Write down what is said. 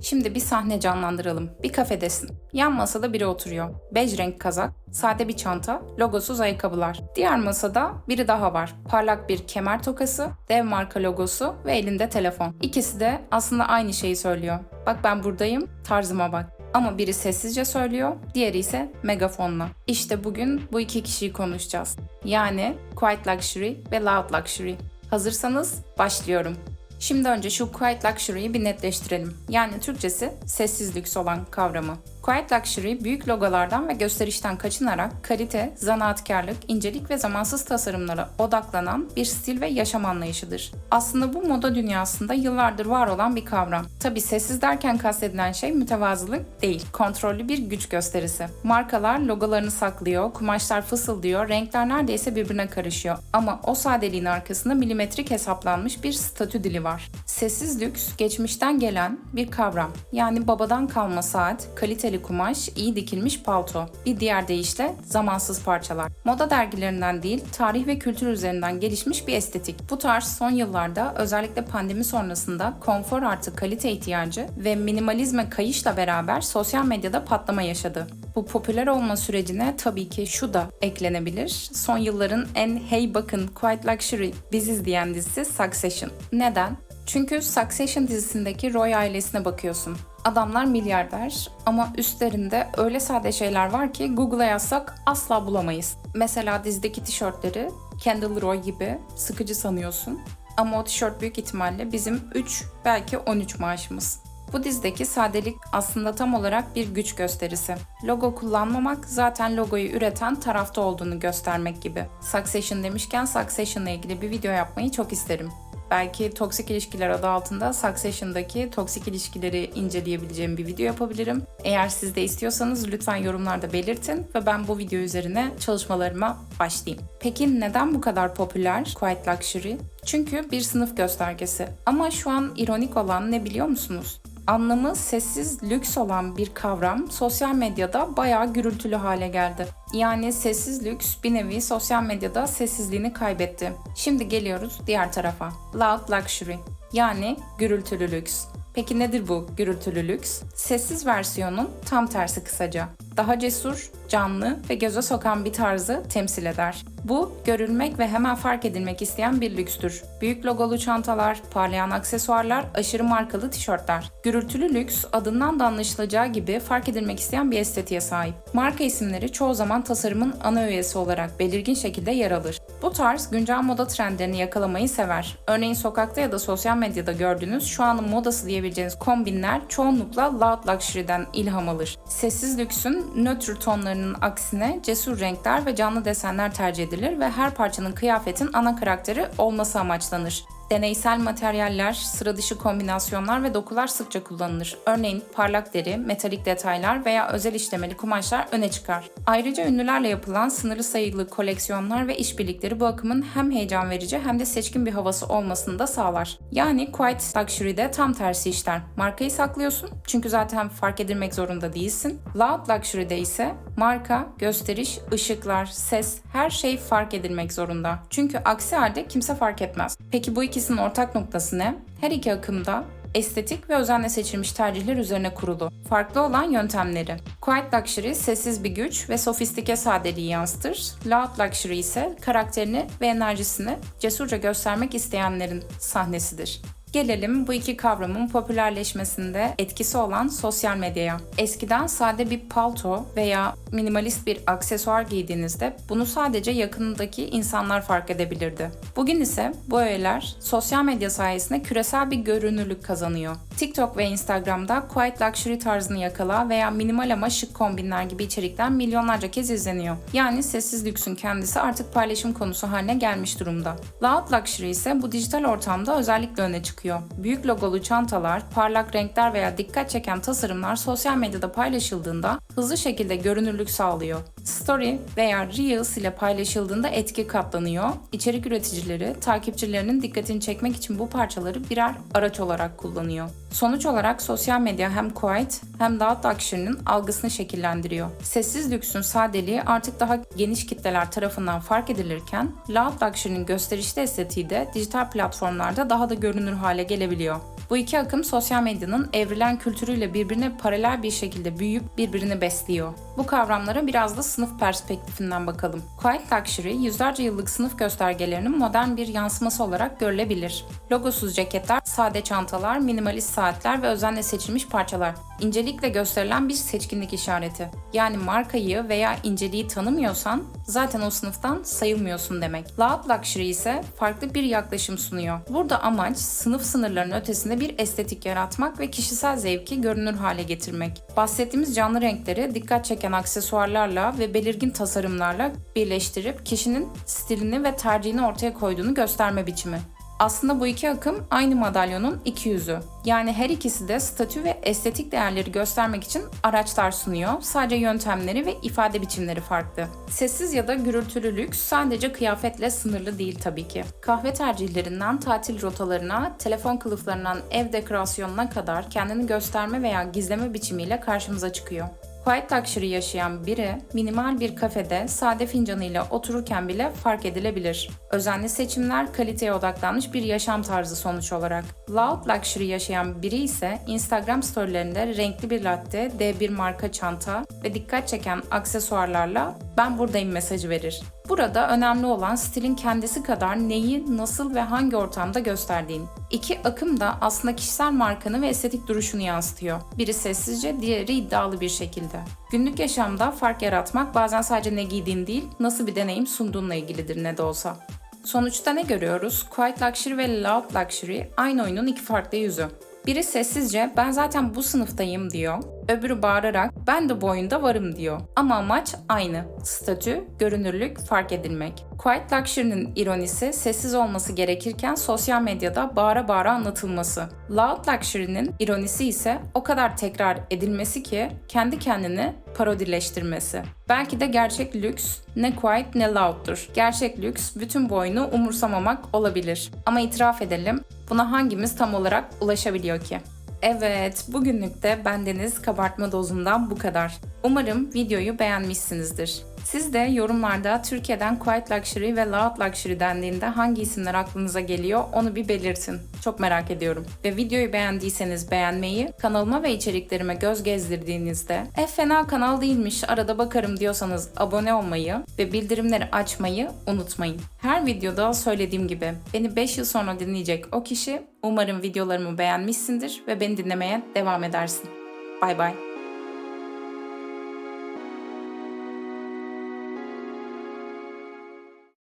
Şimdi bir sahne canlandıralım. Bir kafedesin. Yan masada biri oturuyor. Bej renk kazak, sade bir çanta, logosuz ayakkabılar. Diğer masada biri daha var. Parlak bir kemer tokası, dev marka logosu ve elinde telefon. İkisi de aslında aynı şeyi söylüyor. Bak ben buradayım, tarzıma bak. Ama biri sessizce söylüyor, diğeri ise megafonla. İşte bugün bu iki kişiyi konuşacağız. Yani Quiet Luxury ve Loud Luxury. Hazırsanız başlıyorum. Şimdi önce şu quiet luxury'yi bir netleştirelim. Yani Türkçesi sessiz lüks olan kavramı. Quiet Luxury büyük logolardan ve gösterişten kaçınarak kalite, zanaatkarlık, incelik ve zamansız tasarımlara odaklanan bir stil ve yaşam anlayışıdır. Aslında bu moda dünyasında yıllardır var olan bir kavram. Tabi sessiz derken kastedilen şey mütevazılık değil, kontrollü bir güç gösterisi. Markalar logolarını saklıyor, kumaşlar fısıldıyor, renkler neredeyse birbirine karışıyor. Ama o sadeliğin arkasında milimetrik hesaplanmış bir statü dili var. Sessiz lüks, geçmişten gelen bir kavram. Yani babadan kalma saat, kaliteli kumaş, iyi dikilmiş palto. Bir diğer deyişle zamansız parçalar. Moda dergilerinden değil, tarih ve kültür üzerinden gelişmiş bir estetik. Bu tarz son yıllarda özellikle pandemi sonrasında konfor artı kalite ihtiyacı ve minimalizme kayışla beraber sosyal medyada patlama yaşadı. Bu popüler olma sürecine tabii ki şu da eklenebilir. Son yılların en hey bakın Quiet Luxury biz izleyen dizisi Succession. Neden? Çünkü Succession dizisindeki Roy ailesine bakıyorsun. Adamlar milyarder ama üstlerinde öyle sade şeyler var ki Google'a yazsak asla bulamayız. Mesela dizideki tişörtleri Kendall Roy gibi sıkıcı sanıyorsun. Ama o tişört büyük ihtimalle bizim 3 belki 13 maaşımız. Bu dizdeki sadelik aslında tam olarak bir güç gösterisi. Logo kullanmamak zaten logoyu üreten tarafta olduğunu göstermek gibi. Succession demişken Succession ile ilgili bir video yapmayı çok isterim. Belki toksik ilişkiler adı altında Succession'daki toksik ilişkileri inceleyebileceğim bir video yapabilirim. Eğer siz de istiyorsanız lütfen yorumlarda belirtin ve ben bu video üzerine çalışmalarıma başlayayım. Peki neden bu kadar popüler Quiet Luxury? Çünkü bir sınıf göstergesi. Ama şu an ironik olan ne biliyor musunuz? anlamı sessiz lüks olan bir kavram sosyal medyada bayağı gürültülü hale geldi. Yani sessiz lüks bir nevi sosyal medyada sessizliğini kaybetti. Şimdi geliyoruz diğer tarafa. Loud luxury yani gürültülü lüks. Peki nedir bu gürültülü lüks? Sessiz versiyonun tam tersi kısaca. Daha cesur, canlı ve göze sokan bir tarzı temsil eder. Bu, görülmek ve hemen fark edilmek isteyen bir lükstür. Büyük logolu çantalar, parlayan aksesuarlar, aşırı markalı tişörtler. Gürültülü lüks, adından da anlaşılacağı gibi fark edilmek isteyen bir estetiğe sahip. Marka isimleri çoğu zaman tasarımın ana öğesi olarak belirgin şekilde yer alır. Bu tarz güncel moda trendlerini yakalamayı sever. Örneğin sokakta ya da sosyal medyada gördüğünüz şu anın modası diyebileceğiniz kombinler çoğunlukla loud luxury'den ilham alır. Sessiz lüksün nötr tonlarının aksine cesur renkler ve canlı desenler tercih edilir ve her parçanın kıyafetin ana karakteri olması amaçlanır. Deneysel materyaller, sıra dışı kombinasyonlar ve dokular sıkça kullanılır. Örneğin parlak deri, metalik detaylar veya özel işlemeli kumaşlar öne çıkar. Ayrıca ünlülerle yapılan sınırlı sayılı koleksiyonlar ve işbirlikleri bu akımın hem heyecan verici hem de seçkin bir havası olmasını da sağlar. Yani Quiet Luxury'de tam tersi işler. Markayı saklıyorsun çünkü zaten fark edilmek zorunda değilsin. Loud Luxury'de ise marka, gösteriş, ışıklar, ses her şey fark edilmek zorunda. Çünkü aksi halde kimse fark etmez. Peki bu iki ikisinin ortak noktası ne? Her iki akımda estetik ve özenle seçilmiş tercihler üzerine kurulu. Farklı olan yöntemleri. Quiet Luxury sessiz bir güç ve sofistike sadeliği yansıtır. Loud Luxury ise karakterini ve enerjisini cesurca göstermek isteyenlerin sahnesidir. Gelelim bu iki kavramın popülerleşmesinde etkisi olan sosyal medyaya. Eskiden sade bir palto veya minimalist bir aksesuar giydiğinizde bunu sadece yakınındaki insanlar fark edebilirdi. Bugün ise bu öğeler sosyal medya sayesinde küresel bir görünürlük kazanıyor. TikTok ve Instagram'da quiet luxury tarzını yakala veya minimal ama şık kombinler gibi içerikler milyonlarca kez izleniyor. Yani sessiz lüksün kendisi artık paylaşım konusu haline gelmiş durumda. Loud luxury ise bu dijital ortamda özellikle öne çıkıyor. Büyük logolu çantalar, parlak renkler veya dikkat çeken tasarımlar sosyal medyada paylaşıldığında hızlı şekilde görünürlük sağlıyor. Story veya Reels ile paylaşıldığında etki katlanıyor. İçerik üreticileri takipçilerinin dikkatini çekmek için bu parçaları birer araç olarak kullanıyor. Sonuç olarak sosyal medya hem quiet hem loud luxury'nin algısını şekillendiriyor. Sessiz lüksün sadeliği artık daha geniş kitleler tarafından fark edilirken loud luxury'nin gösterişli estetiği de dijital platformlarda daha da görünür hale gelebiliyor. Bu iki akım sosyal medyanın evrilen kültürüyle birbirine paralel bir şekilde büyüyüp birbirini besliyor. Bu kavramlara biraz da sınıf perspektifinden bakalım. Quiet Luxury, yüzlerce yıllık sınıf göstergelerinin modern bir yansıması olarak görülebilir. Logosuz ceketler, sade çantalar, minimalist saatler ve özenle seçilmiş parçalar. İncelikle gösterilen bir seçkinlik işareti. Yani markayı veya inceliği tanımıyorsan zaten o sınıftan sayılmıyorsun demek. Loud Luxury ise farklı bir yaklaşım sunuyor. Burada amaç sınıf sınırlarının ötesinde bir estetik yaratmak ve kişisel zevki görünür hale getirmek. Bahsettiğimiz canlı renkleri dikkat çeken aksesuarlarla ve belirgin tasarımlarla birleştirip kişinin stilini ve tercihini ortaya koyduğunu gösterme biçimi. Aslında bu iki akım aynı madalyonun iki yüzü. Yani her ikisi de statü ve estetik değerleri göstermek için araçlar sunuyor. Sadece yöntemleri ve ifade biçimleri farklı. Sessiz ya da gürültülü lüks sadece kıyafetle sınırlı değil tabii ki. Kahve tercihlerinden tatil rotalarına, telefon kılıflarından ev dekorasyonuna kadar kendini gösterme veya gizleme biçimiyle karşımıza çıkıyor. Quiet Luxury yaşayan biri minimal bir kafede sade fincanıyla otururken bile fark edilebilir. Özenli seçimler kaliteye odaklanmış bir yaşam tarzı sonuç olarak. Loud Luxury yaşayan biri ise Instagram storylerinde renkli bir latte, D1 marka çanta ve dikkat çeken aksesuarlarla ben buradayım mesajı verir. Burada önemli olan stilin kendisi kadar neyi, nasıl ve hangi ortamda gösterdiğin. İki akım da aslında kişisel markanı ve estetik duruşunu yansıtıyor. Biri sessizce, diğeri iddialı bir şekilde. Günlük yaşamda fark yaratmak bazen sadece ne giydiğin değil, nasıl bir deneyim sunduğunla ilgilidir ne de olsa. Sonuçta ne görüyoruz? Quiet Luxury ve Loud Luxury aynı oyunun iki farklı yüzü. Biri sessizce ben zaten bu sınıftayım diyor. Öbürü bağırarak ben de bu oyunda varım diyor. Ama amaç aynı. Statü, görünürlük, fark edilmek. Quiet Luxury'nin ironisi sessiz olması gerekirken sosyal medyada bağıra bağıra anlatılması. Loud Luxury'nin ironisi ise o kadar tekrar edilmesi ki kendi kendini parodileştirmesi. Belki de gerçek lüks ne quiet ne loud'dur. Gerçek lüks bütün bu oyunu umursamamak olabilir. Ama itiraf edelim buna hangimiz tam olarak ulaşabiliyor ki? Evet, bugünlük de bendeniz kabartma dozundan bu kadar. Umarım videoyu beğenmişsinizdir. Siz de yorumlarda Türkiye'den Quiet Luxury ve Loud Luxury dendiğinde hangi isimler aklınıza geliyor onu bir belirtin. Çok merak ediyorum. Ve videoyu beğendiyseniz beğenmeyi, kanalıma ve içeriklerime göz gezdirdiğinizde e fena kanal değilmiş arada bakarım diyorsanız abone olmayı ve bildirimleri açmayı unutmayın. Her videoda söylediğim gibi beni 5 yıl sonra dinleyecek o kişi umarım videolarımı beğenmişsindir ve beni dinlemeye devam edersin. Bay bay.